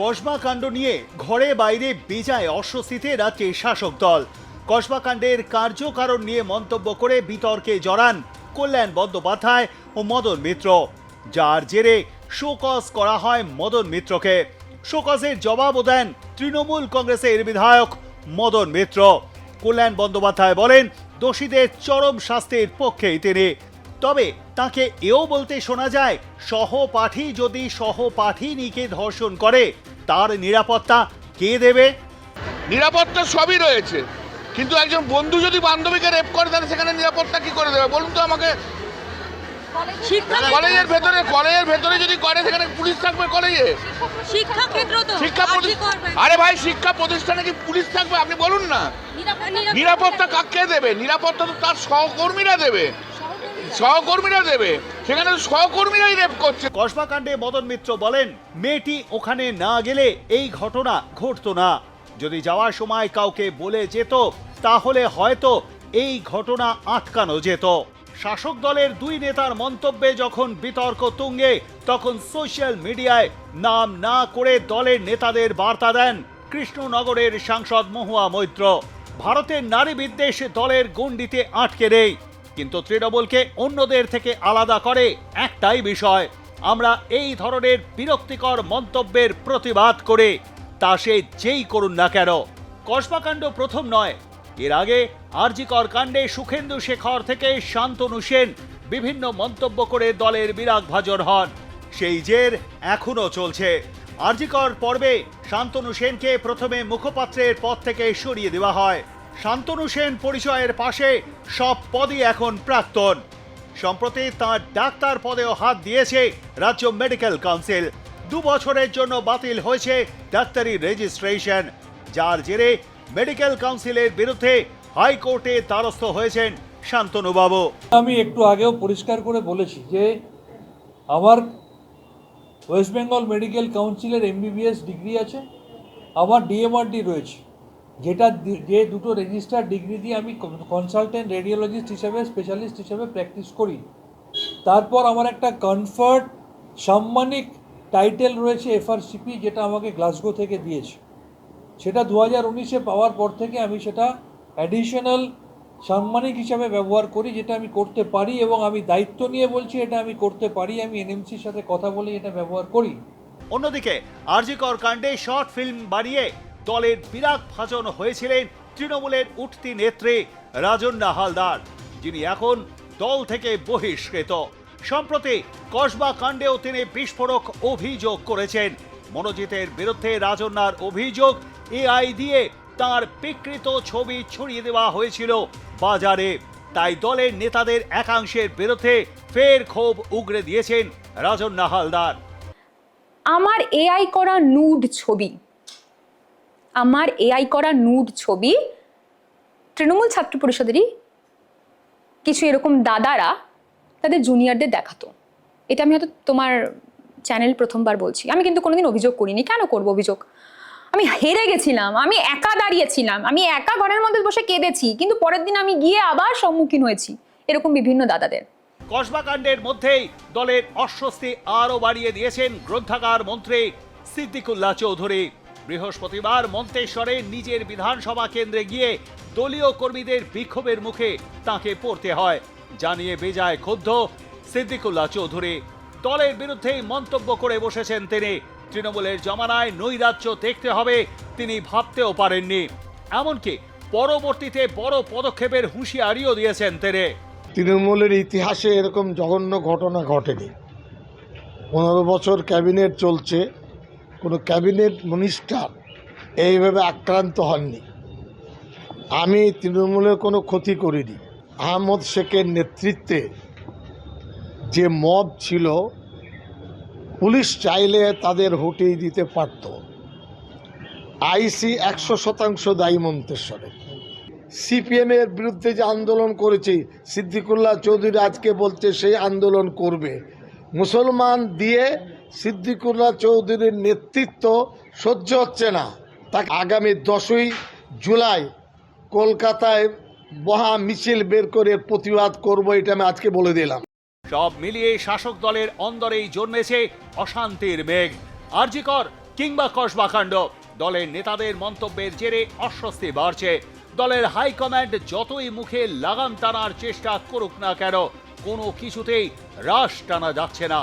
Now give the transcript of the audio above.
কসবা কাণ্ড নিয়ে ঘরে বাইরে বেজায় অস্বস্তিতে রাজ্যে শাসক দল। কসবা কাণ্ডের কার্যকারণ নিয়ে মন্তব্য করে বিতর্কে জড়ান কল্যাণ বন্দ্যোপাধ্যায় ও মদন মিত্র। যার জেরে শোকজ করা হয় মদন মিত্রকে। শোকজের জবাবও দেন তৃণমূল কংগ্রেসের বিধায়ক মদন মিত্র। কল্যাণ বন্দ্যোপাধ্যায় বলেন, দোষীদের চরম শাস্তির পক্ষেই তিনি। তবে তাকে এও বলতে শোনা যায় সহপাঠী যদি সহপাঠিনীকে ধর্ষণ করে তার নিরাপত্তা কে দেবে? নিরাপত্তা সবই রয়েছে। কিন্তু একজন বন্ধু যদি বান্ধবীকে রেপ করে তাহলে সেখানে নিরাপত্তা কি করে দেবে? বলুন তো আমাকে। শিক্ষা কলেজের ভেতরে কলেজের ভেতরে যদি করে সেখানে পুলিশ থাকবে কলেজে? শিক্ষা ক্ষেত্র তো। শিক্ষা আর ভাই শিক্ষা প্রতিষ্ঠানে কি পুলিশ থাকবে? আপনি বলুন না। নিরাপত্তা- নিরাপত্তা কাকে দেবে? নিরাপত্তা তো তার সহকর্মীরা দেবে। সহকর্মীরা দেবে। সেখানে সহকর্মীরাই রেপ করছে। কসবা কাণ্ডে মদন মিত্র বলেন, মেয়েটি ওখানে না গেলে এই ঘটনা ঘটতো না। যদি যাওয়ার সময় কাউকে বলে যেত, তাহলে হয়তো এই ঘটনা আটকানো যেত। শাসক দলের দুই নেতার মন্তব্যে যখন বিতর্ক তুঙ্গে, তখন সোশ্যাল মিডিয়ায় নাম না করে দলের নেতাদের বার্তা দেন কৃষ্ণনগরের সাংসদ মহুয়া মৈত্র। ভারতের নারী বিদ্বেষ দলের গণ্ডিতে আটকে নেই। কিন্তু তৃণমূলকে অন্যদের থেকে আলাদা করে একটাই বিষয়। আমরা এই ধরনের বিরক্তিকর মন্তব্যের প্রতিবাদ করে তা সে যেই করুন না কেন। কসবাকাণ্ড প্রথম নয়। এর আগে আরজিকর কাণ্ডে সুখেন্দু শেখর থেকে শান্তনু সেন বিভিন্ন মন্তব্য করে দলের বিরাগ ভাজন হন। সেই জের এখনও চলছে। আরজিকর পর্বে শান্তনু সেনকে প্রথমে মুখপাত্রের পদ থেকে সরিয়ে দেওয়া হয়। শান্তনু সেন পরিচয়ের পাশে সব পদই এখন প্রাক্তন। সম্প্রতি তাঁর ডাক্তার পদেও হাত দিয়েছে রাজ্য মেডিকেল কাউন্সিল। দু বছরের জন্য বাতিল হয়েছে ডাক্তারি রেজিস্ট্রেশন, যার জেরে মেডিকেল কাউন্সিলের বিরুদ্ধে হাইকোর্টে দ্বারস্থ হয়েছেন শান্তনুবাবু। আমি একটু আগেও পরিষ্কার করে বলেছি যে আমার ওয়েস্ট বেঙ্গল মেডিকেল কাউন্সিলের এমবিবিএস ডিগ্রি আছে, আমার ডিএমআরডি রয়েছে। যেটা যে দুটো রেজিস্টার ডিগ্রি দিয়ে আমি কনসালটেন্ট রেডিওলজিস্ট হিসেবে স্পেশালিস্ট হিসেবে প্র্যাকটিস করি। তারপর আমার একটা কনফার্ট সাম্মানিক টাইটেল রয়েছে এফআরসিপি যেটা আমাকে গ্লাসগো থেকে দিয়েছে। সেটা দু হাজার উনিশে পাওয়ার পর থেকে আমি সেটা অ্যাডিশনাল সাম্মানিক হিসাবে ব্যবহার করি, যেটা আমি করতে পারি এবং আমি দায়িত্ব নিয়ে বলছি, এটা আমি করতে পারি, আমি এনএমসির সাথে কথা বলে এটা ব্যবহার করি। অন্যদিকে আরজিকর কাণ্ডে শর্ট ফিল্ম বানিয়ে দলের বিরাট ভাজন হয়েছিলেন তৃণমূলের উঠতি নেত্রী রাজন্না হালদার। যিনি এখন দল থেকে বহিষ্কৃত। সম্প্রতি কসবা কাণ্ডেও তিনি বিস্ফোরক অভিযোগ করেছেন। মনোজিতের বিরুদ্ধে রাজন্যার অভিযোগ এআই দিয়ে তার বিকৃত ছবি ছড়িয়ে দেওয়া হয়েছিল বাজারে। তাই দলের নেতাদের একাংশের বিরুদ্ধে ফের ক্ষোভ উগরে দিয়েছেন রাজন্না হালদার। আমার এআই করা নুড ছবি। আমার এআই করা নুড ছবি, তৃণমূল ছাত্র পরিষদেরই কিছু এরকম দাদারা তাদের জুনিয়রদের দেখাতো। এটা আমি হয়তো তোমার চ্যানেল প্রথমবার বলছি। আমি কিন্তু কোনোদিন অভিযোগ করিনি। কেন করব অভিযোগ? আমি হেরে গেছিলাম। আমি একা দাঁড়িয়েছিলাম আমি একা ঘরের মধ্যে বসে কেঁদেছি। কিন্তু পরের দিন আমি গিয়ে আবার সম্মুখীন হয়েছি এরকম বিভিন্ন দাদাদের। কসবাকাণ্ডের মধ্যেই দলের অস্বস্তি আরও বাড়িয়ে দিয়েছেন গ্রন্থাগার মন্ত্রী সিদ্দিকুল্লাহ চৌধুরী। বৃহস্পতিবার মন্তেশ্বরে নিজের বিধানসভা কেন্দ্রে গিয়ে দলীয় কর্মীদের বিক্ষোভের মুখে তাকে পড়তে হয়। জানিয়ে বেজায় ক্ষুব্ধ সিদ্দিকুল্লাহ চৌধুরী। দলের বিরুদ্ধেই মন্তব্য করে বসেছেন তিনি। তৃণমূলের জমানায় নৈরাজ্য দেখতে হবে তিনি ভাবতেও পারেননি। এমনকি পরবর্তীতে বড় পদক্ষেপের হুঁশিয়ারিও দিয়েছেন তিনি। তৃণমূলের ইতিহাসে এরকম জঘন্য ঘটনা ঘটেনি। পনেরো বছর ক্যাবিনেট চলছে কোনো ক্যাবিনেট মিনিস্টার এইভাবে আক্রান্ত হননি। আমি তৃণমূলের কোনো ক্ষতি করিনি। আহমদ শেখের নেতৃত্বে যে মব ছিল, পুলিশ চাইলে তাদের হটিয়ে দিতে পারত। আইসি একশো শতাংশ দায়ী মন্তেশ্বরে সিপিএমের বিরুদ্ধে যে আন্দোলন করেছে, সিদ্দিকুল্লাহ চৌধুরী আজকে বলছে সেই আন্দোলন করবে। মুসলমান দিয়ে সিদ্দিকুল্লাহ চৌধুরীর নেতৃত্ব সহ্য হচ্ছে না। তাকে আগামী দশই জুলাই কলকাতায় মহা মিছিল বের করে প্রতিবাদ করব, এটা আমি আজকে বলে দিলাম। সব মিলিয়ে শাসক দলের অন্দরেই জন্মেছে অশান্তির মেঘ। আরজিকর কিংবা কসবাকাণ্ড। দলের নেতাদের মন্তব্যের জেরে অস্বস্তি বাড়ছে। দলের হাইকমান্ড যতই মুখে লাগাম টানার চেষ্টা করুক না কেন, কোনো কিছুতেই রাশ টানা যাচ্ছে না।